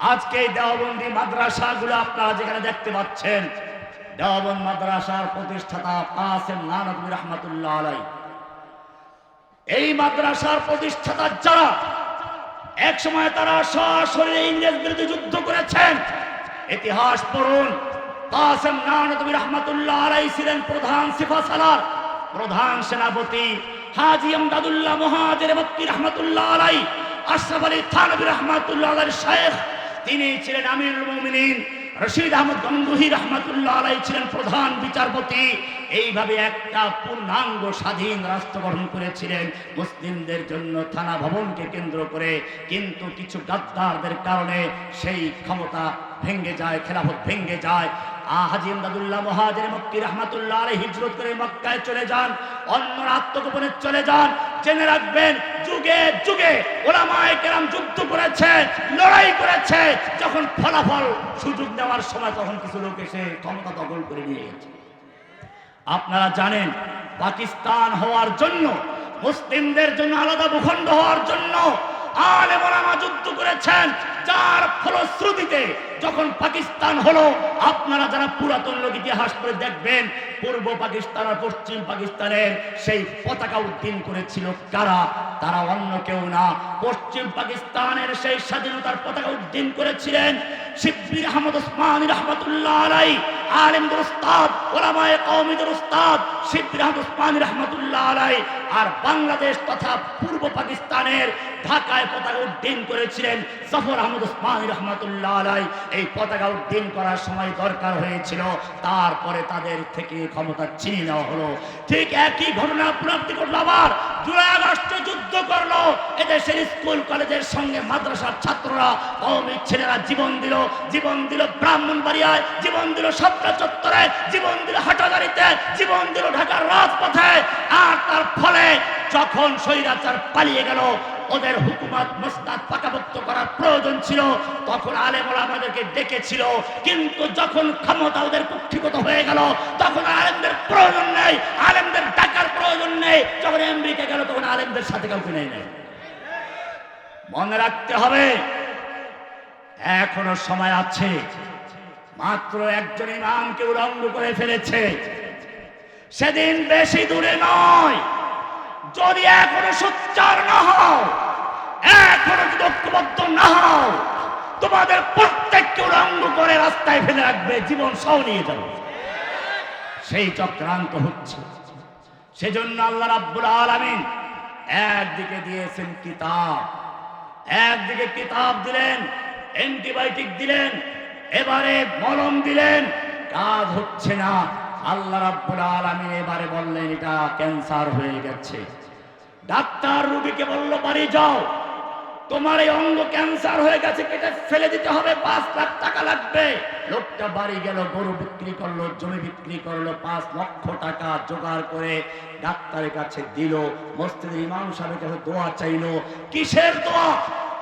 আজকে এই দেওবন্দি মাদ্রাসাগুলো আপনারা যেখানে দেখতে পাচ্ছেন, দেওবন্দ মাদ্রাসার প্রতিষ্ঠাতা কাসেম নানবী রহমতুল্লাহ আলাই এই মাদ্রাসার প্রতিষ্ঠাতা যারা এক সময় তারা সরাসরি ইংরেজ বিরুদ্ধে যুদ্ধ করেছেন। ইতিহাস পড়ুন, কাসেম নানবী রহমতুল্লাহ আলাই ছিলেন প্রধান সিফা সালার, প্রধান সেনাপতি হাজি আমদাদুল্লাহ মহাজের মক্কি রহমতুল্লাহ আলাই আশরাফ আলী থানবী রহমতুল্লাহ আলাই শেখ তিনি ছিলেন আমিরুল মুমিনিন। রশিদ আহমদ গঙ্গুহি রহমতুল্লাহ আলাই ছিলেন প্রধান বিচারপতি। এইভাবে একটা পূর্ণাঙ্গ স্বাধীন রাষ্ট্র গঠন করেছিলেন মুসলিমদের জন্য থানা ভবনকে কেন্দ্র করে। কিন্তু কিছু গাদ্দারদের কারণে সেই ক্ষমতা ভেঙ্গে যায়, খেলাফত ভেঙ্গে যায়। হিজরত করে চলে যান, অন্যরা আত্মগোপনে চলে যান। রাখবেন, যুগে যুগে যুদ্ধ লড়াই করেছে, যখন ফলাফল সুযোগ দেওয়ার সময় তখন কিছু লোক এসে ক্ষমতা দখল করে নিয়ে গেছে। আপনারা জানেন, পাকিস্তান হওয়ার জন্য, মুসলিমদের জন্য আলাদা ভূখণ্ড হওয়ার জন্য আলেমা যুদ্ধ করেছেন যার ফলশ্রুতিতে যখন পাকিস্তান হলো, আপনারা যারা পুরাতন লোক ইতিহাস করে দেখবেন, পূর্ব পাকিস্তান আর পশ্চিম পাকিস্তানের সেই পতাকা উদ্দিন করেছিল কারা? তারা অন্য কেউ না। পশ্চিম পাকিস্তানের সেই স্বাধীনতার পতাকা উদ্দিন করেছিলেন শিববির আহমদ ওসমান রহমতুল্লাহ আলাই, আলেমদের উস্তাদ, ওলামায়ে কওমিদের উস্তাদ শিববির আহমদ ওসমান রহমতুল্লাহ আলাই। আর বাংলাদেশ তথা পূর্ব পাকিস্তানের ঢাকায় পতাকা উদ্দিন করেছিলেন জফর আহমদ এই পতাকা উদ্দিন করার সময় দরকার হয়েছিল। তারপরে তাদের থেকে ক্ষমতা ছিনিয়ে নেওয়া হলো। ঠিক একই ঘটনা পুনরাবৃত্তি করল আবার। জুলাই আগস্ট যুদ্ধ করল। এদেশের স্কুল, কলেজের সঙ্গে মাদ্রাসার ছাত্ররা, কৌমিক ছেলেরা জীবন দিল। জীবন দিল ব্রাহ্মণবাড়িয়ায়, জীবন দিল সপ্তাহ চত্বরে, জীবন দিল হাটাগাড়িতে জীবন দিল ঢাকার রাজপথে। আর তার ফলে যখন স্বৈরাচার পালিয়ে গেল ওদের হুকুমত মস্তাদ পাকাপোক্ত করার প্রয়োজন ছিল, তখন আলেমরা আমাদেরকে ডেকেছিল। কিন্তু যখন ক্ষমতা ওদের কুক্ষিগত হয়ে গেল, তখন আলেমদের প্রয়োজন নেই, আলেমদের ডাকার প্রয়োজন নেই। যখন আমেরিকা গেল, তখন আলেমদের সাথে কাউকে নেই নেই। মনে রাখতে হবে, এখনও সময় আছে। মাত্র একজন ইমামকে উলঙ্গ করে ফেলেছে। সেদিন বেশি দূরে নয়। যদি এখনও সোচ্চার না হও, এখনও যদি ঐক্যবদ্ধ না হও, তোমাদের প্রত্যেককে উলঙ্গ করে রাস্তায় ফেলে রাখবে, জীবন সহ নিয়ে যাবে। সেই চক্রান্ত হচ্ছে। সেজন্য আল্লাহ রাব্বুল আলামিন একদিকে দিয়েছেন কিতাব, একদিকে কিতাব দিলেন, অ্যান্টিবায়োটিক দিলেন, এবারে মলম দিলেন, কাজ হচ্ছে না। আল্লাহ রাব্বুল আলামিন এবারে বললেন, এটা ক্যান্সার হয়ে গেছে। ডাক্তার রুগীকে বলল, বাড়ি যাও। তোমার এই অঙ্গ ক্যান্সার হয়ে গেছে, কেটে ফেলে দিতে হবে, পাঁচ লাখ টাকা লাগবে। লোকটা বাড়ি গেল, গরু বিক্রি করল, জমি বিক্রি করল, পাঁচ লক্ষ টাকা জোগাড় করে ডাক্তারের কাছে দিল। মসজিদের ইমাম সাহেবের কাছে দোয়া চাইলো, কিসের দোয়া?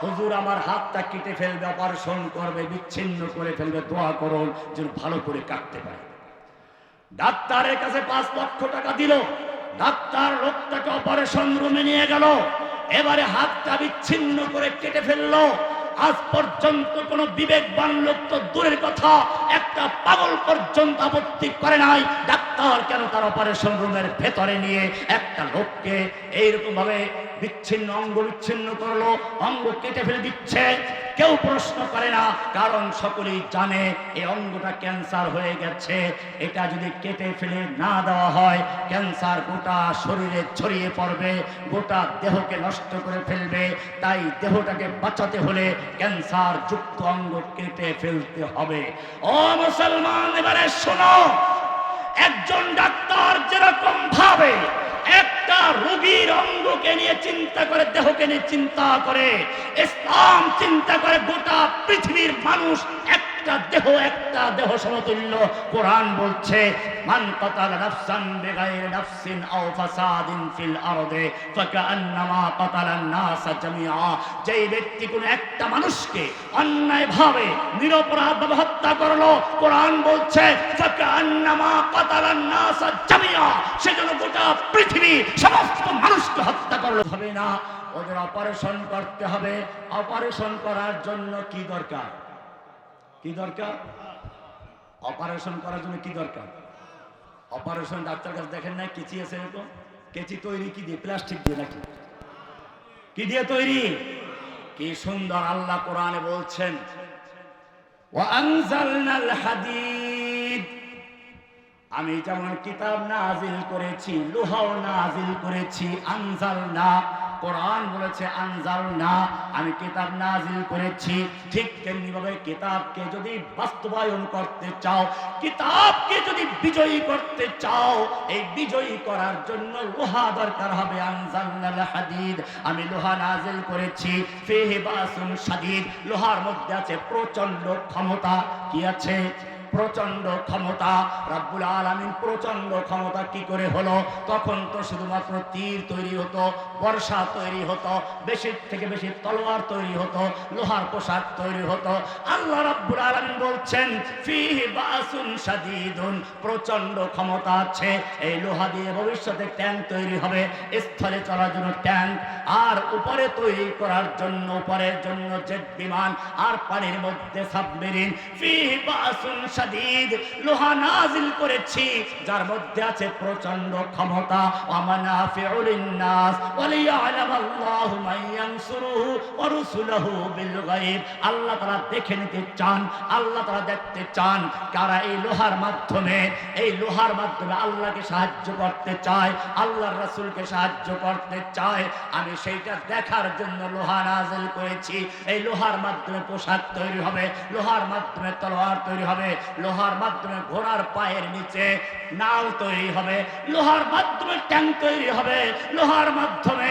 হুজুর, আমার হাতটা কেটে ফেলবে, অপারেশন করবে, বিচ্ছিন্ন করে ফেলবে, দোয়া করুন, যেন ভালো করে কাটতে পারে। ডাক্তারের কাছে পাঁচ লক্ষ টাকা দিল। ডাক্তার লোকটাকে অপারেশন রুমে নিয়ে গেল। এবারে হাতটা বিচ্ছিন্ন করে কেটে ফেলল। আজ পর্যন্ত কোন বিবেকবান লোক তো দূরের কথা, একটা পাগল পর্যন্ত আপত্তি করে নাই। ডাক্তার কেন তার অপারেশন রুমের ভেতরে নিয়ে একটা লোককে এইরকম ভাবে বিচ্ছিন্ন, অঙ্গ বিচ্ছিন্ন করল? অঙ্গ কেটে ফেলে দিচ্ছে। কেউ প্রশ্ন করে না, কারণ সকলেই জানে এই অঙ্গটা ক্যান্সার হয়ে গেছে। এটা যদি কেটে ফেলে না দেওয়া হয়, ক্যান্সার গোটা শরীরে ছড়িয়ে পড়বে, গোটা দেহকে নষ্ট করে ফেলবে। তাই দেহটাকে বাঁচাতে হলে ক্যান্সার যুক্ত অঙ্গ কেটে ফেলতে হবে। ও মুসলমান, এবারে শোনো একজন ডাক্তার যেরকম ভাবে একটা রোগীর অঙ্গকে নিয়ে চিন্তা করে, দেহকে নিয়ে চিন্তা করে, ইসলাম চিন্তা করে, গোটা পৃথিবীর মানুষ একটা দেহ একটা দেহ সমতুল্য। কোরআন বলছে সমস্ত মানুষকে হত্যা করল। হবে না, ওদের অপারেশন করতে হবে। অপারেশন করার জন্য কি দরকার? কি দরকার? অপারেশন করার জন্য কি দরকার? অপারেশন ডাক্তার কাছে দেখেন না কেচি আছে তো কেচি তৈরি কি দিয়ে? প্লাস্টিক দিয়ে নাকি? কি দিয়ে তৈরি? কি সুন্দর আল্লাহ কোরআনে বলছেন আমি যেমন কিতাব না করেছি, লোহাও না করেছি আনজাল না কোরআন বলেছে আনজাল না আমি কিতাব নাজিল করেছি। ঠিক তেমনি ভাবে কিতাবকে যদি বাস্তবায়ন করতে চাও, কিতাবকে যদি বিজয়ী করতে চাও, এই বিজয়ী করার জন্য লোহা দরকার হবে। আনজাল হাদিদ, আমি লোহা নাজিল করেছি। ফিহি বাসুন শাদীদ, লোহার মধ্যে আছে প্রচণ্ড ক্ষমতা। কি আছে? প্রচণ্ড ক্ষমতা। রাব্বুল আলামিন প্রচণ্ড ক্ষমতা কি করে হলো? তখন তো শুধুমাত্র তীর তৈরি হতো, বর্ষা তৈরি হতো বেশি থেকে বেশি তলোয়ার তৈরি হতো, লোহার পোশাক তৈরি হতো। আল্লাহ রাব্বুল আলামিন বলছেন প্রচণ্ড ক্ষমতা আছে। এই লোহা দিয়ে ভবিষ্যতে ট্যাঙ্ক তৈরি হবে, স্থলে চলার জন্য ট্যাঙ্ক। আর উপরে তৈরি করার জন্য, উপরের জন্য জেট বিমান, আর পানির মধ্যে সাবমেরিন। ফিহি বাসুন শাদীদ লোহা নাজিল করেছি, যার মধ্যে আছে প্রচণ্ড ক্ষমতা। ওয়ালিয়ালাম ওয়া বিল গায়ব। আল্লাহ তাআলা দেখে নিতে চান, আল্লাহ তাআলা দেখতে চান কারা এই লোহার মাধ্যমে, এই লোহার মাধ্যমে আল্লাহকে সাহায্য করতে চায়, আল্লাহর রাসূলকে সাহায্য করতে চায়। আমি সেইটা দেখার জন্য লোহা নাজিল করেছি। এই লোহার মাধ্যমে পোশাক তৈরি হবে, লোহার মাধ্যমে তলোয়ার তৈরি হবে। লোহার মাধ্যমে ঘোড়ার পায়ের নিচে নাও তৈরি হবে। লোহার মাধ্যমে ট্যাঙ্ক তৈরি হবে। লোহার মাধ্যমে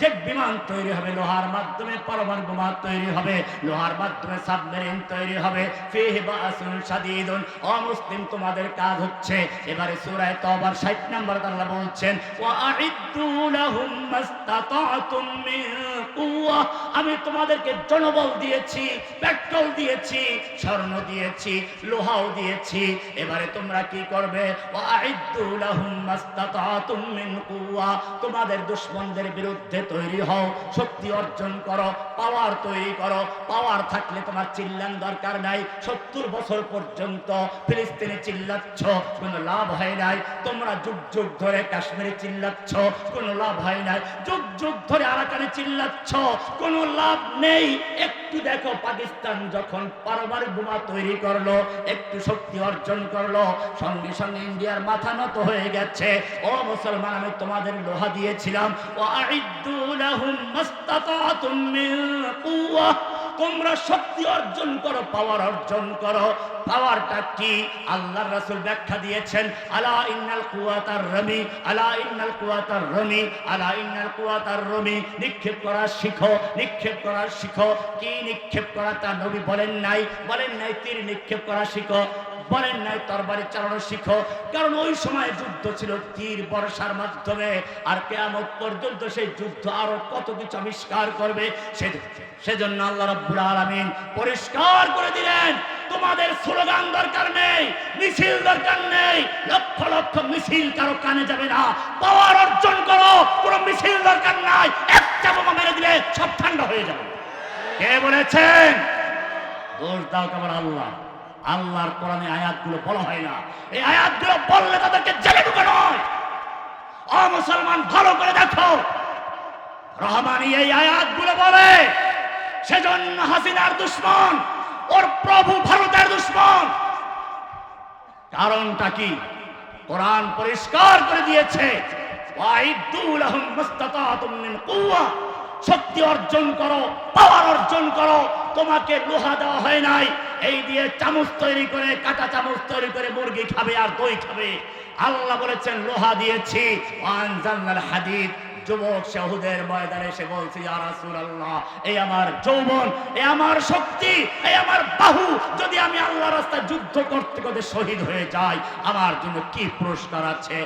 জেট বিমান তৈরি হবে, লোহার মাধ্যমে পরমাণু বোমা তৈরি হবে, লোহার মাধ্যমে সাবমেরিন তৈরি হবে। অমুসলিম তোমাদের কাজ হচ্ছে। এবারে সূরা তওবার 60 নম্বর আল্লাহ বলছেন আমি তোমাদেরকে জনবল দিয়েছি, পেট্রোল দিয়েছি, স্বর্ণ দিয়েছি, লোহাও দিয়েছি। এবারে তোমরা কি করবে? তোমাদের দুশমনদের বিরুদ্ধে তৈরি হও, শক্তি অর্জন করো পাওয়ার তৈরি করো। পাওয়ার থাকলে তোমার চিল্লান দরকার নাই। সত্তর বছর পর্যন্ত ফিলিস্তিনে চিল্লাচ্ছ, কোনো লাভ হয় নাই। তোমরা যুগ যুগ ধরে কাশ্মীরে চিল্লাচ্ছ, কোনো লাভ হয় নাই। যুগ যুগ ধরে আরাকানে চিল্লাচ্ছ, কোনো লাভ নেই। একটু দেখো পাকিস্তান যখন পারমাণবিক বোমা তৈরি করল, একটু শক্তি অর্জন করল, সঙ্গে সঙ্গে ইন্ডিয়ার মাথা নত হয়ে গেছে। ও মুসলমান, আমি তোমাদের লোহা দিয়েছিলাম। ও আইদ্দু তোমরা শক্তি অর্জন করো পাওয়ার অর্জন করো। পাওয়ারটা কি? আল্লাহর রাসূল ব্যাখ্যা দিয়েছেন, আলা ইন্নাল কুওয়াতার রমি, আলা ইন্নাল কুওয়াতার রমি, আলা ইন্নাল কুওয়াতার রমি। নিক্ষেপ করা শিখো, নিক্ষেপ করা শিখো। কি নিক্ষেপ করা তা নবী বলেন নাই। বলেন নাই, তীর নিক্ষেপ করা শিখো। বলেন নাই তরবারি চালানো শিখো। কারণ ওই সময় যুদ্ধ ছিল তীর বর্ষার মাধ্যমে, আর কেয়ামত পর্যন্ত সেই যুদ্ধ আরও কত কিছু আবিষ্কার করবে সেজন্য আল্লাহ রাব্বুল আলামিন পরিষ্কার করে দিলেন, তোমাদের স্লোগান দরকার নেই, মিছিল দরকার নেই, লক্ষ লক্ষ মিছিল কারও কানে যাবে না, পাওয়ার অর্জন করো, কোনো মিছিল দরকার নাই একটা বোমা মেরে দিলে সব ঠান্ডা হয়ে যাবে। কে বলেছেন? দোষ দাও কেবল আল্লাহ। আল্লাহর কোরআনে আয়াতগুলো বলা হয় না। এই আয়াতগুলো বললে তাদেরকে জেলে ঢুকানো হয়। অ মুসলমান, ভালো করে দেখো। রহমানি এই আয়াতগুলো বলে, সেজন্য হাসিনার দুশ্মন, ওর প্রভু ভারতের দুশ্মন। কারণটা কি? কোরআন পরিষ্কার করে দিয়েছে শক্তি অর্জন করো, পাওয়ার অর্জন করো তোমাকে লোহা দেওয়া হয় নাই। এই দিয়ে চামচ তৈরি করে, কাটা চামচ তৈরি করে মুরগি খাবে আর দই খাবে। আল্লাহ বলেছেন, লোহা দিয়েছি। হাদিদ। যুবক শাহুদের ময়দানে এসে ইয়া এই আমার যৌবন, এই আমার শক্তি, এই আমার বাহু, যদি আমি আল্লাহর রাস্তায় যুদ্ধ করতে করতে শহীদ হয়ে যাই, আমার জন্য কি পুরস্কার আছে?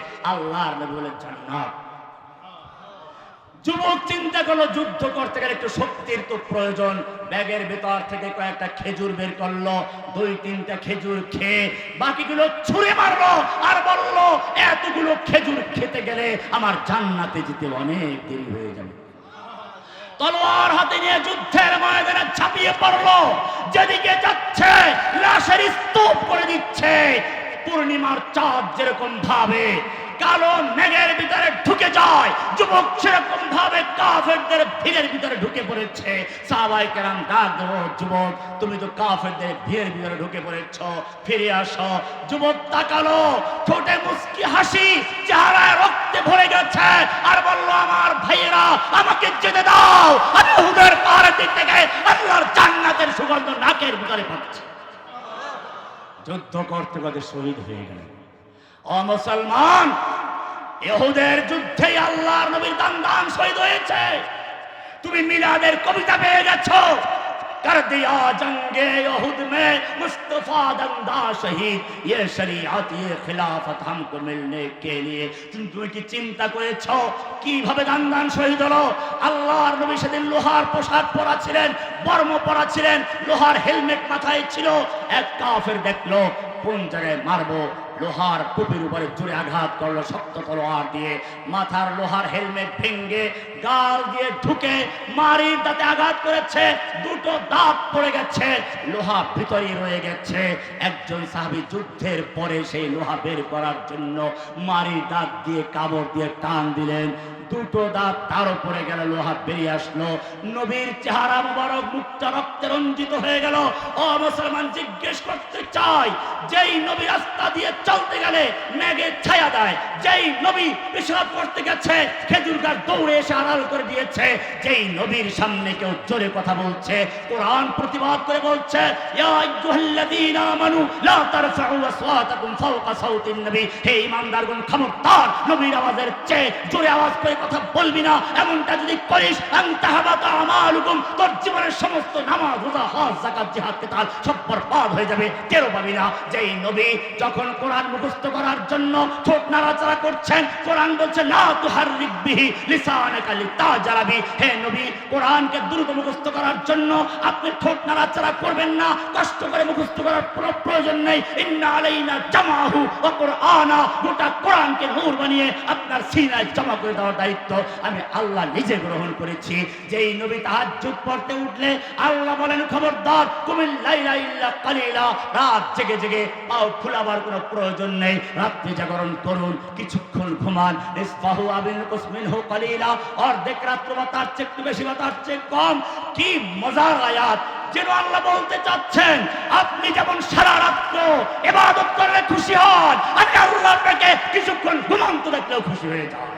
বলেন, জান্নাত। যুবক চিন্তা করল, যুদ্ধ করতে গেলে একটু শক্তির তো প্রয়োজন। ব্যাগের ভেতর থেকে কয়েকটা খেজুর বের করল, দুই, তিনটা খেজুর খেয়ে বাকিগুলো ছুঁড়ে মারলো আর বলল, এতগুলো খেজুর খেতে গেলে আমার জান্নাতে যেতে অনেক দেরি হয়ে যাবে। তলোয়ার হাতে নিয়ে যুদ্ধের ময়দানে ছাপিয়ে পড়ল। যেদিকে যাচ্ছে, লাশের স্তূপ করে দিচ্ছে। পূর্ণিমার চাঁদ যেরকম ভাবে কালো মেঘের ভিতরে ঢুকে যায়। যুবক সেরকম ভাবে কাফেরদের ভিড়ের ভিতরে ঢুকে পড়েছে। সাহাবাই কেরাম ডাক যুবক, তুমি তো কাফেরদের ভিড়ের ভিতরে ঢুকে পড়েছ। ফিরে আসো। যুবক তাকালো, ঠোঁটে মুস্কি হাসি, চেহারায় রক্তে ভরে গেছে। আর বলল, আমার ভাইয়েরা, আমাকে যেতে দাও। আমি হুদের পাহাড়ের থেকে আল্লাহর জান্নাতের সুগন্ধ নাকের ভিতরে পাচ্ছি। যুদ্ধ করতে করতে শহীদ হয়ে গেলেন। অমুসলমান এহুদের যুদ্ধে আল্লাহর নবীর দান দান শহীদ হয়েছে। তুমি মিলাদের কবিতা পেয়ে গেছ। کر دیا جنگ یہود میں مصطفیٰ دندا شہید یہ شریعت یہ خلافت ہم کو ملنے کے তুমি কি চিন্তা করেছ? কীভাবে দান শহীদ হলো? আল্লাহর নবী সেদিন লোহার পোশাক পরা ছিলেন বর্ম পরা ছিলেন লোহার হেলমেট মাথায় ছিল। এক কাফের দেখল, কোন জায়গায় মারবো? লোহার টুপির উপরে জোরে আঘাত করল, শক্ত তলোয়ার দিয়ে। মাথার লোহার হেলমেট ভেঙ্গে গাল দিয়ে ঢুকে মারির দাঁতে আঘাত করেছে, দুটো দাঁত পড়ে গেছে, লোহা ভিতরে রয়ে গেছে। একজন সাহাবী যুদ্ধের পরে সেই লোহা বের করার জন্য মারির দাঁত দিয়ে, কামড় দিয়ে টান দিলেন। দুটো দাঁত তার উপরে গেল, লোহা বেরিয়ে আসলো। নবীর চেহারা মুবারক মুখটা রক্তে রঞ্জিত হয়ে গেল। ও মুসলমান, জিজ্ঞেস করতে চাই, যেই নবী রাস্তা দিয়ে চলতে গেলে মেঘে ছায়া দেয়। যেই নবী পেশাব করতে গেছে, খেজুর গাছ দৌড়ে এসে আড়াল করে দিয়েছে। যেই নবীর সামনে কেউ জোরে কথা বলছে, কোরআন প্রতিবাদ করে বলছে এমনটা যদি করিস তোর জীবনের সমস্ত হয়ে যাবে। যেই নবী যখন কোরআন মুখস্থ করার জন্য ঠোঁট নাড়াচাড়া করছেন। কোরআন বলছে, লা তুহাররিক বিহি লিসানাকা লিতাজারাবি। হে নবী, কোরআনকে দ্রুত মুখস্থ করার জন্য আপনি ঠোঁট নাড়াচাড়া করবেন না। কষ্ট করে মুখস্থ করার কোনো প্রয়োজন নেই। ইন্না আলাইনা জামাহু ওয়া কুরআনা। গোটা কোরআনকে নূর বানিয়ে আপনার সিনায় জমা করে দেওয়ার দায়িত্ব আমি আল্লাহ নিজে গ্রহণ করেছি। যেই নবী তাহাজ্জুদ পড়তে উঠলে আল্লাহ বলেন, খবরদার কুমিল ইল্লা কালিলা। রাত জেগে জেগে পাও ফুলাবার কোনো প্রয়োজন নেই। রাত্রি জাগরণ করুন, কিছুক্ষণ ঘুমান। ইসফাহু আবিন কুসমিন হো কালিলা। অর্ধেক রাত্র বা তার চেয়ে একটু বেশি বা তার চেয়ে কম। কি মজার আয়াত। যেন আল্লাহ বলতে চাচ্ছেন, আপনি যেমন সারা রাত্র এবাদত করলে খুশি হন আমি আল্লাহ আপনাকে কিছুক্ষণ ঘুমন্ত দেখলেও খুশি হয়ে যায়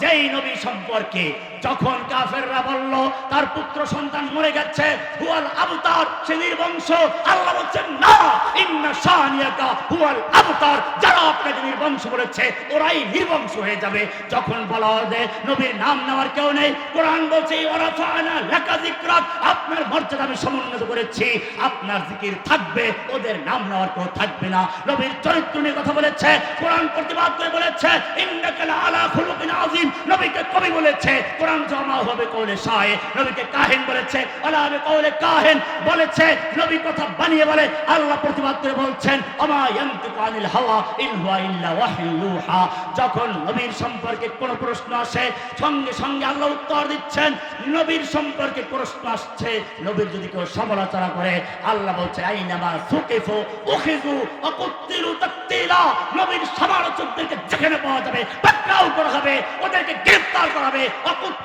যেই নবী সম্পর্কে যখন কাফেররা বলল, তার পুত্র সন্তান মরে গেছে, হুয়াল আবতার, সে নির্বংশ, আল্লাহ বলছেন, না, ইন্না শানিয়াকা হুয়াল আবতার, যারা আপনাকে নির্বংশ বলেছে ওরাই নির্বংশ হয়ে যাবে। যখন বলা হবে নবীর নাম নেওয়ার কেউ নেই, কোরআন বলছে ওরাফানা লাকা যিকরাক আপনার মর্যাদা আমি সমুন্নত করেছি, আপনার জিকির থাকবে, ওদের নাম নেওয়ার কেউ থাকবে না। নবীর চরিত্র নিয়ে কথা বলেছে, কোরআন প্রতিবাদ করে বলেছে, ইন্নাকা আলা খুলুকিন আযীম নবীকে কবি বলেছে কোরআন জমা হবে কৌলে শাহে নবীকে কাহিন বলেছে আলা হবে কৌলে কাহিন বলেছে, নবী কথা বানিয়ে বলে, আল্লাহ প্রতিবাদ করে বলছেন আমা ইয়ান্তিকু আনিল হাওয়া ইন হুয়া ইল্লা ওয়াহয়ু ইউহা। যখন নবীর সম্পর্কে কোনো প্রশ্ন আসে, সঙ্গে সঙ্গে আল্লাহ উত্তর দিচ্ছেন, নবীর সম্পর্কে প্রশ্ন আসছে, নবীর যদি কেউ সমালোচনা করে, আল্লাহ বলছে, আইনামা সুকিফু উখিজু অকুত্তিলু তাকতিলা। নবীর সমালোচকদেরকে যেখানে পাওয়া যাবে পাকড়াও করা হবে, ওদেরকে গ্রেফতার করা হবে। তাকতিলা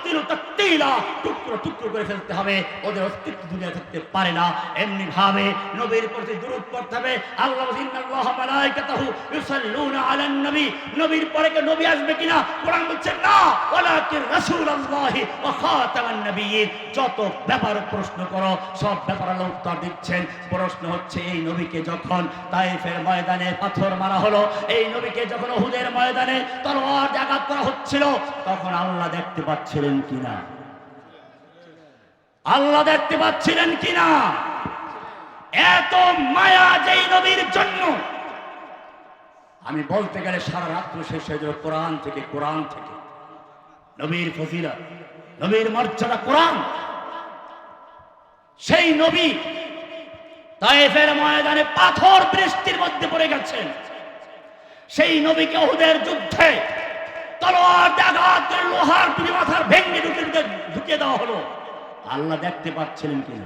যত ব্যাপার প্রশ্ন করো, সব ব্যাপার উত্তর দিচ্ছেন। প্রশ্ন হচ্ছে, এই নবীকে যখন তাইফের ময়দানে পাথর মারা হলো, এই নবীকে যখন উহুদের ময়দানে তলোয়ার আঘাত করা হচ্ছিল, তখন আল্লাহ দেখতে পাচ্ছিলেন কিনা? আল্লাহ দেখতে পাচ্ছিলেন কিনা? এত মায়া যেই নবীর জন্য। আমি বলতে গেলে সারা রাত্র শেষ হয়ে যাবে কোরআন থেকে কোরআন থেকে। নবীর ফজিলা নবীর মর্যাদা কোরআন। সেই নবী তায়েফের ময়দানে পাথর বৃষ্টির মধ্যে পড়ে গেছেন। সেই নবীকে ওহুদের যুদ্ধে তলোয়ার আঘাত লোহার টুপি মাথার ভেঙে ঢুকে ঢুকে ঢুকিয়ে দেওয়া হলো। আল্লাহ দেখতে পাচ্ছিলেন কিনা?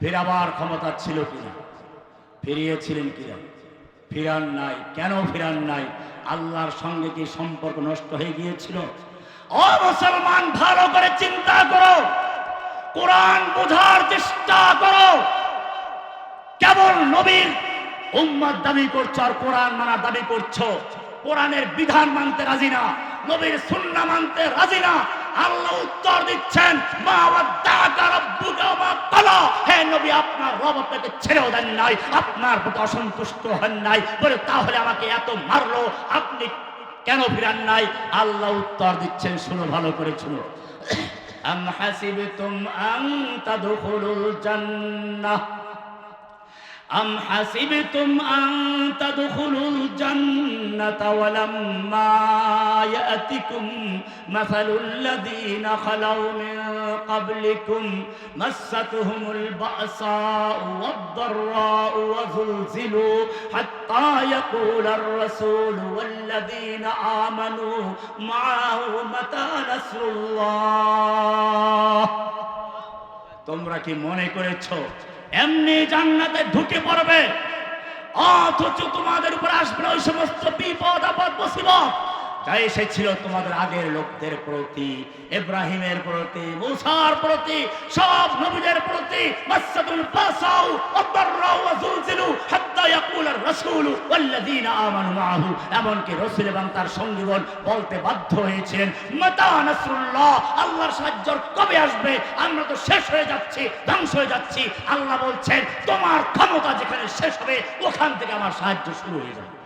ফেরাবার ক্ষমতা ছিল কিনা? ফিরিয়েছিলেন কিনা? ফিরান নাই। কেন ফিরান নাই? আল্লাহর সঙ্গে কি সম্পর্ক নষ্ট হয়ে গিয়েছিল? ও মুসলমান, ভালো করে চিন্তা করো। কোরআন বোঝার চেষ্টা করো। কেবল নবীর উম্মত দাবি করছ আর কোরআন মানার দাবি করছ। কোরআনের বিধান মানতে রাজি না, নবীর সুন্নাহ মানতে রাজি না। আল্লাহ উত্তর দিচ্ছেন, মা হে নবী, আপনার রব আপনাকে ছেড়েও দেন নাই, আপনার প্রতি অসন্তুষ্ট হন নাই। বলে, তাহলে আমাকে এত মারলো, আপনি কেন ফিরান নাই? আল্লাহ উত্তর দিচ্ছেন, শুনো, ভালো করে শুনো। আম হাসিবতুম আন তাদখুলুল জান্নাহ। أم حسبتم أن تدخلوا الجنة ولما يأتكم مثل الذين خلوا من قبلكم مستهم البأساء والضراء وزلزلوا حتى يقول الرسول والذين آمنوا معه متى نصر الله তোমরা কি মনে করেছো এমনি জান্নাতে ঢুকে পড়বে। অথচ তোমাদের উপর আসবে ওই সমস্ত বিপদ আপদ মুসিবত। যা এসেছিল তোমাদের আগের লোকদের প্রতি, ইব্রাহিমের প্রতি, মুসার প্রতি, সব নবীদের প্রতি মাসাদুল বাসাউ ওয়াদাররাউ ওয়া যুলজিলু হাত্তা ইয়াকুল আর রাসূল ওয়াল্লাযীনা আমানু মাআহু এমনকি রাসূল এবং তার সঙ্গীগণ বলতে বাধ্য হয়েছিলেন মাতা নাসরুল্লাহ, আল্লাহর সাহায্য কবে আসবে? আমরা তো শেষ হয়ে যাচ্ছি, ধ্বংস হয়ে যাচ্ছি। আল্লাহ বলছেন, তোমার ক্ষমতা যেখানে শেষ হবে, ওখান থেকে আমার সাহায্য শুরু হয়ে যাবে।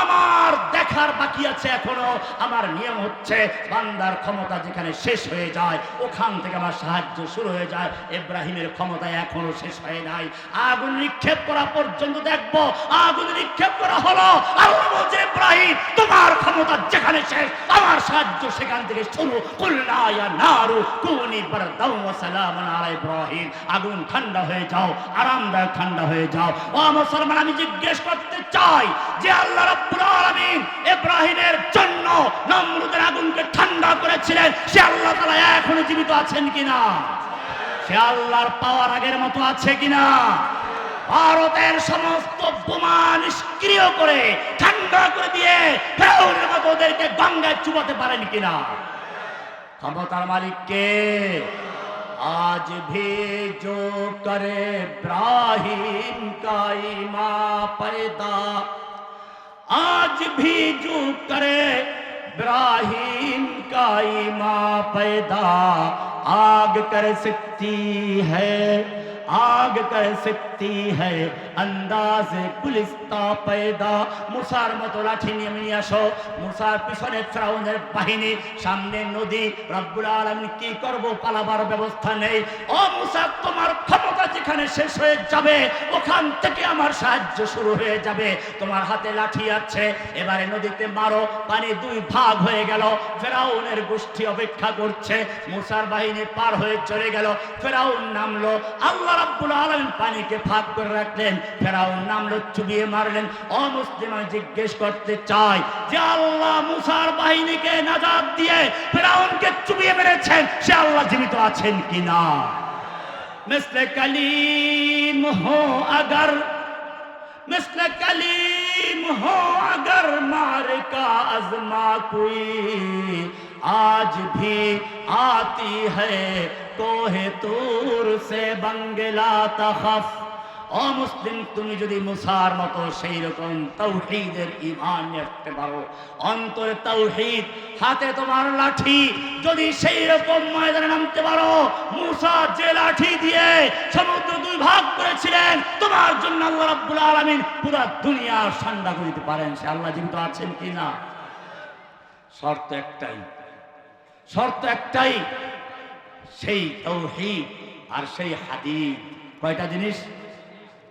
আমার দেখার বাকি আছে এখনও। আমার নিয়ম হচ্ছে, বান্দার ক্ষমতা যেখানে শেষ হয়ে যায়, ওখান থেকে আমার সাহায্য শুরু হয়ে যায়। ইব্রাহিমের ক্ষমতা এখনও শেষ হয় নাই। আগুন নিক্ষেপ করা পর্যন্ত দেখব। আগুন নিক্ষেপ করা হলো। আল্লাহ বলছে, ইব্রাহিম, তোমার ক্ষমতা যেখানে শেষ আমার সাহায্য সেখান থেকে শুরু কুলনা নারু কুনি ওয়া আলা ইব্রাহিম। আগুন ঠান্ডা হয়ে যাও, আরামদায়ক ঠান্ডা হয়ে যাও। ও মুসলমান, আমি জিজ্ঞেস করতে চাই যে আল্লাহ রাব্বুল আলামিন ইব্রাহিমের জন্য নমরুদের আগুনকে ঠান্ডা করেছিলেন, সে আল্লাহ তাআলা এখনও জীবিত আছেন কিনা? সে আল্লাহর পাওয়ার আগের মতো আছে কিনা? ভারতের সমস্ত বোমা নিষ্ক্রিয় করে ঠান্ডা করে দিয়ে ফেরাউনের মতো ওদেরকে গঙ্গায় চুবাতে পারেন কিনা ক্ষমতার মালিককে আজ भी जो करे इब्राहिम का ईमा पैदा आज भी जो करे इब्राहिम का ईमा पैदा आग कर सकती है आग कर सकती है अंदाज गुलिस्ता पैदा মুসার মতো লাঠি নিয়ে নিয়ে আসো মুসার পিছনে ফ্রাউনের বাহিনী সামনে নদী রব্বুল আলামিন কি করব পালাবার ব্যবস্থা নেই ও মুসা তোমার ক্ষমতা যেখানে শেষ হয়ে যাবে ওখান থেকে আমার সাহায্য শুরু হয়ে যাবে তোমার হাতে লাঠি আছে এবারে নদীতে মারো পানি দুই ভাগ হয়ে গেল ফেরাউনের গোষ্ঠী অপেক্ষা করছে মুসার বাহিনী পার হয়ে চলে গেল ফেরাউন নামলো আল্লাহ রব্বুল আলমিন পানিকে ফাঁক করে রাখলেন। ফেরাউন নামলো চুবিয়ে মারলেন। অমুসলিম আমি জিজ্ঞেস করতে চাই যে আল্লাহ মুসার বাহিনীকে নাজাদ দিয়ে ফেরাউনকে চুবিয়ে মেরেছেন, সে আল্লাহ জীবিত আছেন কি না মিসলে কলিম হো আগর, মিসলে কলিম হো আগর, মার কা আজমা কুই। আজ ভি আতি হ্যায় তো তোর সে বাঙ্গেলা তাহাফ অমুসলিম তুমি যদি মুসার মতো সেই রকম তৌহিদের ইমান রাখতে পারো, অন্তরে তৌহিদ, হাতে তোমার লাঠি, যদি সেই রকম ময়দানে নামতে পারো, মুসা যে লাঠি দিয়ে সমুদ্র দুই ভাগ করেছিলেন, তোমার জন্য আল্লাহ রাব্বুল আলামিন পুরা দুনিয়া ঠান্ডা করিতে পারেন। সে আল্লাহ জীবিত আছেন কিনা? শর্ত একটাই শর্ত একটাই সেই তৌহিদ আর সেই হাদিদ। কয়টা জিনিস?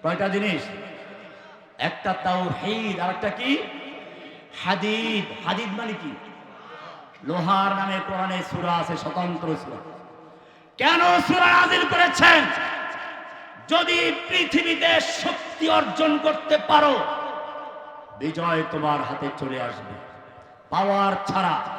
কয়টা জিনিস? একটা তাওহীদ আর একটা কি? হাদিদ। হাদিদ মানে কি? লোহার নামে কোরআনে সূরা আছে, স্বতন্ত্র সূরা। কেন সূরা নাযিল করেছেন? যদি পৃথিবীতে শক্তি অর্জন করতে পারো, বিজয় তোমার হাতে চলে আসবে। পাওয়ার ছাড়া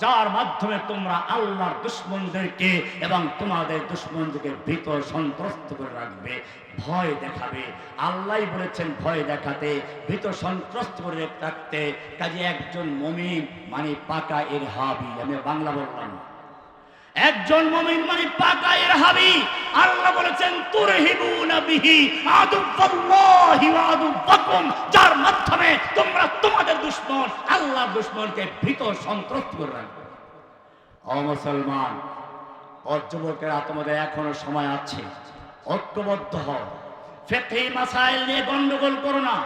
যার মাধ্যমে তোমরা আল্লাহর দুশ্মনদেরকে এবং তোমাদের দুশ্মনদেরকে ভীত সন্ত্রস্ত করে রাখবে, ভয় দেখাবে। আল্লাহ বলেছেন ভয় দেখাতে ভীত সন্ত্রস্ত করে থাকতে। কাজে একজন মমিন মানে পাকা এর হাবি আমি বাংলা বললাম একজন মমিন মানে পাকা এর হাবি আল্লাহ বলেছেন, তুরহিবুনা বিহি আদুল্লাহি ওয়া আদুওয়াকুম যার মাধ্যমে তোমরা তোমাদের দুশমন, আল্লাহর দুশমনকে ভীত সন্ত্রস্ত করে রাখবে। ও মুসলমান ও তোমাদের এখনও সময় আছে। ঐক্যবদ্ধ হও। ফেকহি মাসাইল নিয়ে গন্ডগোল করো না।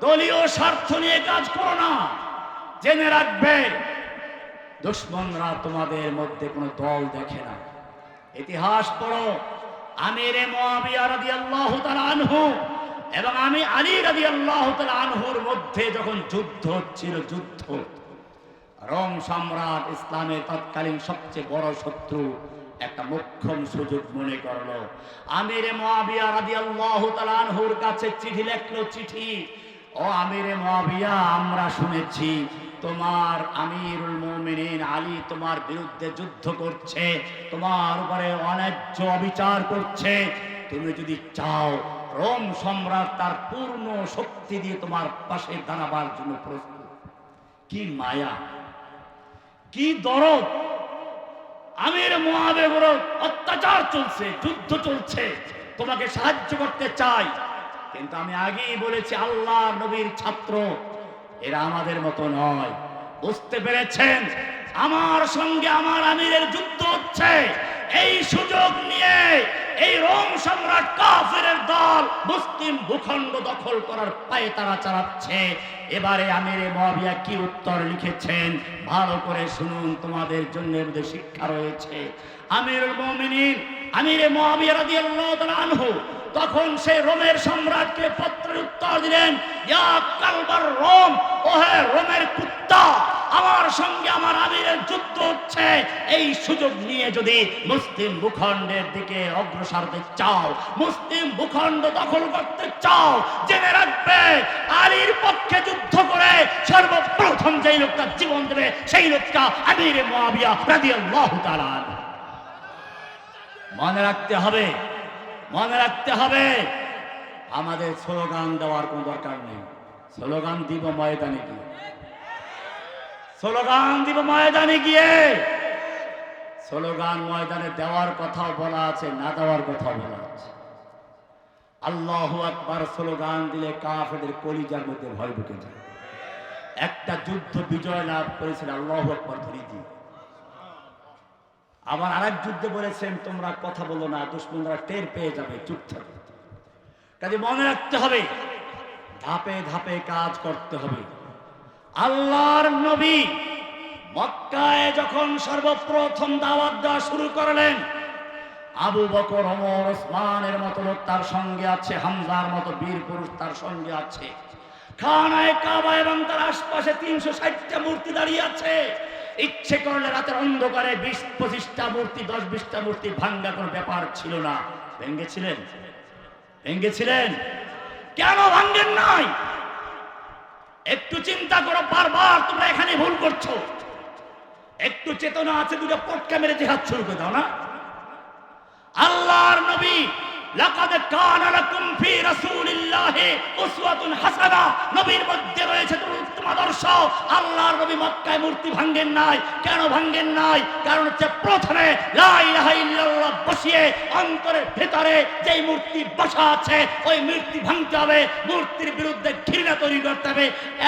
দলীয় স্বার্থ নিয়ে কাজ করো না। জেনে রাখবে, দুশ্মনরা তোমাদের মধ্যে কোনো দল দেখে না। ইতিহাস পড়ো। আমির আনহু এবং আমি আলী রাদিয়াল্লাহু তাআলা আনহুর মধ্যে যখন যুদ্ধ হচ্ছিল, যুদ্ধ। রোম সম্রাট ইসলামের তৎকালীন সবচেয়ে বড় শত্রু একটা মোক্ষম সুযোগ মনে করল। আমিরে মুয়াবিয়া রাদিয়াল্লাহু তাআলা আনহুর কাছে চিঠি লেখলো, চিঠি, ও আমিরে মহাবিয়া আমরা শুনেছি তোমার আমিরুল মুমিনিন আলী তোমার বিরুদ্ধে যুদ্ধ করছে, তোমার উপরে অন্যায্য অবিচার করছে। তুমি যদি চাও রোম সম্রাট তার পূর্ণ শক্তি দিয়ে তোমার পাশে দাঁড়াবার জন্য প্রস্তুত। কি মায়া, কি দরদ। আমির উপর অত্যাচার চলছে, যুদ্ধ চলছে, তোমাকে সাহায্য করতে চাই। কিন্তু আমি আগেই বলেছি আল্লাহ নবীর ছাত্র এরা আমাদের মতো নয়। বুঝতে পেরেছেন? আমার সঙ্গে আমার আমিরের যুদ্ধ হচ্ছে। এই সুযোগ নিয়ে এই রোম সম্রাট কাফেরের দল মুসলিম ভূখণ্ড দখল করার পায়ে তারা চালাচ্ছে। এবারে আমিরে মহাবিয়া কি উত্তর লিখেছেন? ভালো করে শুনুন, তোমাদের জন্য শিক্ষা রয়েছে। আমিরুল মুমিনিন, আমিরে মহাবিয়া রাদিয়াল্লাহু তাআলা আনহু তখন সে রোমের সম্রাটকে পত্রের উত্তর দিলেন, ইয়া কালবার রোম, ওহে রোমের কুত্তা, আমার সঙ্গে আমার আমিরের যুদ্ধ হচ্ছে। এই সুযোগ নিয়ে যদি মুসলিম ভূখণ্ডের দিকে অগ্রসর চাও, মুসলিম ভূখণ্ড দখল করতে চাও, জেনে রাখবে, আলীর পক্ষে যুদ্ধ করে সর্বপ্রথম যেই লোকটা জীবন দেবে, সেই লোকটা আমির মুয়াবিয়া রাদিয়াল্লাহু মনে রাখতে হবে মনে রাখতে হবে, আমাদের স্লোগান দেওয়ার কোনো দরকার নেই। স্লোগান দিব ময়দানে গিয়ে। স্লোগান দিব ময়দানে গিয়ে। স্লোগান ময়দানে দেওয়ার কথাও বলা আছে, না দেওয়ার কথাও বলা আছে। আল্লাহ আকবার স্লোগান দিলে কাফেরদের কলিজার মধ্যে ভয় ঢুকে যায়। একটা যুদ্ধ বিজয় লাভ করেছিল আল্লাহু আকবার ধরে দিয়ে। আবার আরেক যুদ্ধে বলেছেন, তোমরা কথা বলো না, দুশ্মনরা টের পেয়ে যাবে, চুপ থাকবে কাজে মনে রাখতে হবে, ধাপে ধাপে কাজ করতে হবে। আল্লাহর নবী মক্কায় যখন সর্বপ্রথম দাওয়াত দেওয়া শুরু করলেন, আবু বকর, ওমর, ওসমানের মতো লোক তার সঙ্গে আছে, হামজার মতো বীর পুরুষ তার সঙ্গে আছে। খানায় কাবা এবং তার আশপাশে তিনশো ষাটটা মূর্তি দাঁড়িয়ে আছে। ইচ্ছে করলে রাতের অন্ধকারে বিশ, পঁচিশটা মূর্তি, দশ, বিশটা মূর্তি ভাঙ্গা কোনো ব্যাপার ছিল না। ভেঙ্গেছিলেন? ভেঙ্গেছিলেন? কেন ভাঙ্গেন নাই? একটু চিন্তা করো, বারবার তোমরা এখানে ভুল করছ। একটু চেতনা আছে, দুটো পটকা মেরে জেহাদ শুরু করে দাও না। আল্লাহর নবী লাকাদ কানা লাকুম ফি রাসূলিল্লাহি উসওয়াতুন হাসানা। নবীর মধ্যে রয়েছে উত্তম আদর্শ। আল্লাহর নবী মক্কায় মূর্তি ভাঙ্গেন নাই। কেন ভাঙ্গেন নাই? কারণ হচ্ছে প্রথমে লা ইলাহা ইল্লাল্লাহ বসিয়ে অন্তরের ভেতরে যেই মূর্তি বসা আছে, ওই মূর্তি ভাঙতে হবে। মূর্তির বিরুদ্ধে ঘৃণা তৈরি করতে হবে।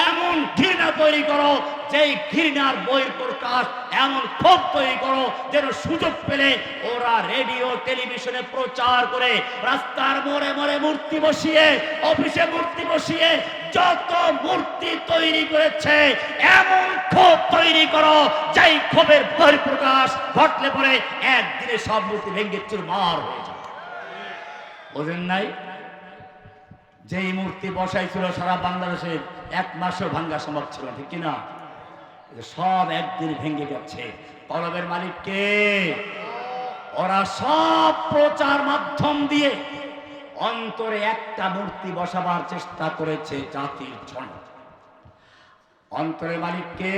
এমন ঘৃণা তৈরি করো যেই ঘৃণার বইয়ের প্রকাশ এমন ক্ষোভ তৈরি করো যেন সুযোগ পেলে ওরা রেডিও, টেলিভিশনে প্রচার করে রাস্তার মোড়ে মোড়ে মূর্তি বসিয়ে, অফিসে মূর্তি বসিয়ে যত মূর্তি তৈরি করেছে, এমন ক্ষোভ তৈরি করো যেই ক্ষোভের বহির প্রকাশ ঘটলে পরে একদিনে সব মূর্তি ভেঙ্গে চুরমার হয়ে যাবে। বোঝেন নাই? যেই মূর্তি বসাইছিল সারা বাংলাদেশের এক মাসও ভাঙ্গা সম্ভব ছিল ঠিক কিনা? সব একদিন ভেঙে গেছে। পরবের মালিককে ওরা সব প্রচার মাধ্যম দিয়ে অন্তরে একটা মূর্তি বসাবার চেষ্টা করেছে জাতির জন্য অন্তরের মালিক কে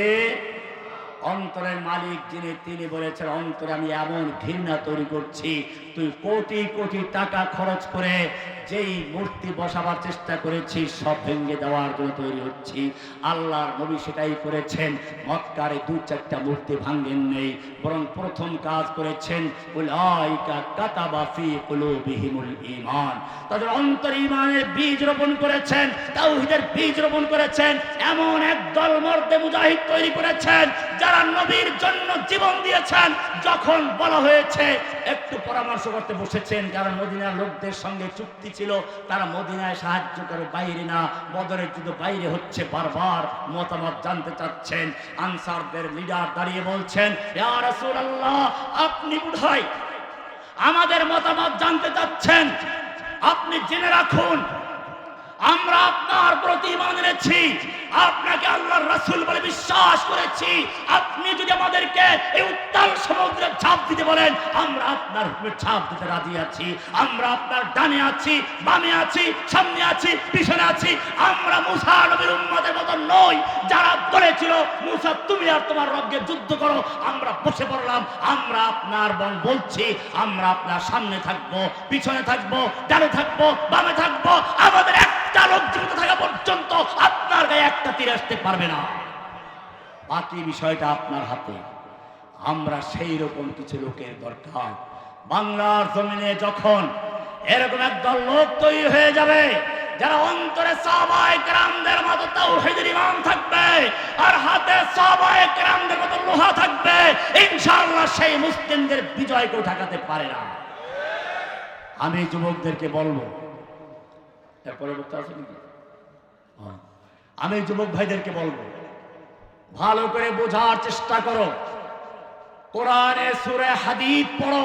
অন্তরের মালিক যিনি, তিনি বলেছেন, অন্তরে আমি এমন ঘৃণা তৈরি করছি, তুই কোটি কোটি টাকা খরচ করে যেই মূর্তি বসাবার চেষ্টা করেছি, সব ভেঙে দেওয়ার জন্য তৈরি হচ্ছি। আল্লাহর নবী সেটাই করেছেন, মক্কারে দু চারটা মূর্তি ভাঙ্গেন নেই, বরং প্রথম কাজ করেছেন ঈমান। তাদের অন্তর ইমানের বীজ রোপণ করেছেন, তাওহীদের বীজ রোপণ করেছেন, এমন এক দল মর্দে মুজাহিদ তৈরি করেছেন যারা নবীর জন্য জীবন দিয়েছেন, যখন বলা হয়েছে, একটু পরামর্শ করতে বসেছেন, যারা মদিনার লোকদের সঙ্গে চুক্তি ছিল, তারা মদিনায় সাহায্য করে বাইরে না, বদরের যুদ্ধ বাইরে হচ্ছে, বারবার মতামত জানতে চাচ্ছেন। আনসারদের লিডার দাঁড়িয়ে বলছেন আপনি বুঝাই আমাদের মতামত জানতে চাচ্ছেন। আপনি জেনে রাখুন, আমরা আপনার প্রতি ইমান এনেছি। আপনাকে আল্লাহর রাসূল বলে বিশ্বাস করেছি। আপনি যদি আমাদেরকে এই উত্তাল সমুদ্রে ছাপ দিতে বলেন, আমরা আপনার হুকুমে ছাপ দিতে রাজি আছি। আমরা আপনার ডানে আছি, বামে আছি, সামনে আছি, পিছনে আছি। আমরা মুসা নবীর উম্মতের মতো নই। যারা বলেছিল মুসা, তুমি আর তোমার রব্বে যুদ্ধ করো, আমরা বসে পড়লাম। আমরা আপনার বল বলছি, আমরা আপনার সামনে থাকব, পিছনে থাকব, ডানে থাকব, বামে থাকব। আমাদের একটা লোক জীবিত থাকা পর্যন্ত আপনার গায়ে একটা তীর আসতে পারবে না। বাকি বিষয়টা আপনার হাতে। আমরা সেই রকম কিছু লোকের দরকার। বাংলার জমিনে যখন এরকম একদল লোক তৈরি হয়ে যাবে, যারা অন্তরে সাহাবায়ে কেরামদের মতো তাওহীদের ঈমান থাকবে, আর হাতে সাহাবায়ে কেরামদের মতো লোহা থাকবে, ইনশাআল্লাহ সেই মুসলিমদের বিজয় কেউ ঠেকাতে পারে না। আমি যুবকদেরকে বলব এর পরবর্তী আছে নাকি? হ্যাঁ। আমি যুবক ভাইদেরকে বলব, ভালো করে বোঝার চেষ্টা করো। কোরআনে সুরে হাদিদ পড়ো,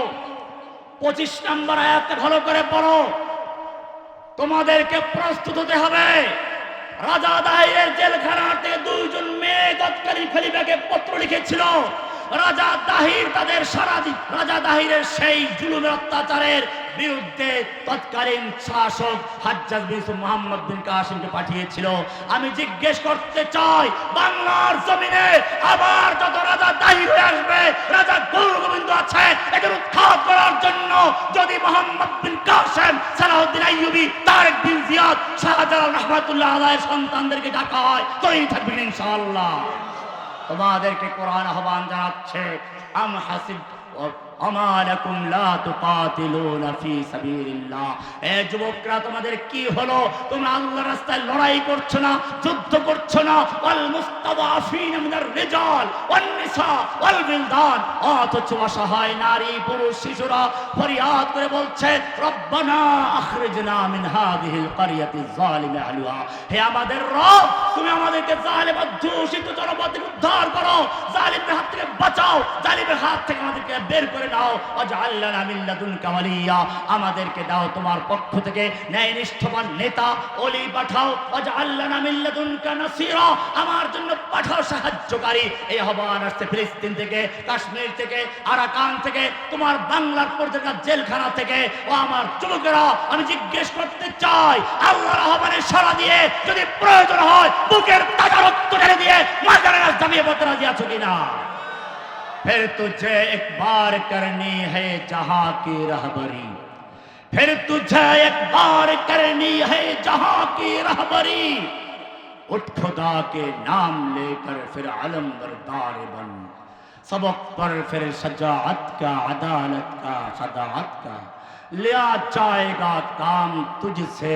পঁচিশ নম্বর আয়াতে ভালো করে পড়ো। তোমাদেরকে প্রস্তুত হতে হবে রাজা দায়ের জেলখানাতে দুইজন মেয়ে তৎকালীন খলিফাকে পত্র লিখেছিল। রাজা দাহির তাদের সারা দি- রাজা দাহিরের সেই জুলুমের অত্যাচারের বিরুদ্ধে তৎকালীন শাসক হাজ্জাজ বিন মোহাম্মদ বিন কাসিমকে পাঠিয়েছিল। আমি জিজ্ঞেস করতে চাই, বাংলার জমিনে আবার যত রাজা দাহির হয়ে আসবে, রাজা গৌর গোবিন্দ আছে, এদের উৎখাত করার জন্য যদি মোহাম্মদ বিন কাসেম সালাউদ্দিন আইয়ুবি, তারেক বিন জিয়াদ, শাহজালাল রহমাতুল্লাহ আলাইহির সন্তানদেরকে ডাকা হয়, তৈরি থাকবেন ইনশাআল্লাহ। তোমাদেরকে কোরআন আহ্বান জানাচ্ছে আম হাসিব আমালাকুম লা তুকাতিলুনা ফি সাবিলিল্লাহ। এ যুবকরা, তোমাদের কি হলো? তোমরা আল্লাহর রাস্তায় লড়াই করছ না, যুদ্ধ করছ না? ওয়াল মুস্তাদাফিন মিনার রিজাল ওয়ান নিসা ওয়াল বিলদান। অথচ অসহায় নারী, পুরুষ, শিশুরা ফরিয়াদ করে বলছে, রব্বানা আখরিজনা মিন হাদিহিল ক্বরিয়াতি যালিম আহলুহা। হে আমাদের রব, তুমি আমাদেরকে জালেম অধ্যুষিত জনপদ উদ্ধার করো। জালিমের হাত থেকে বাঁচাও। জালিমের হাত থেকে আমাদেরকে বের করে দাও মিন লাদুনকা ওয়ালিয়া। আমাদেরকে দাও তোমার পক্ষ থেকে ন্যায় নিষ্ঠবান নেতা, ওলি পাঠাও। ওয়াজআলনা মিন লাদুনকা নাসীরা, আমার জন্য পাঠাও সাহায্যকারী। এই আহ্বান আসছে ফিলিস্তিন থেকে, কাশ্মীর থেকে, আরাকান থেকে, তোমার বাংলার পর্যটক জেলখানা থেকে। ও আমার যুবকেরা, আমি জিজ্ঞেস করতে চাই, আল্লাহর আহ্বানে সারা দিয়ে যদি প্রয়োজন হয়, বুকের তাজা রক্ত ঢেলে দিয়ে মাজারে রাজ দামিয়ে বলতে রাজি আছো কিনা? फिर तुझे एक बार करनी है जहाँ की रहबरी। फिर तुझे एक बार करनी है जहाँ की रहबरी। उठ खुदा के नाम लेकर फिर अलम बरदार बन। सबक पर फिर सजात का, अदालत का, सदात का। लिया जाएगा काम तुझसे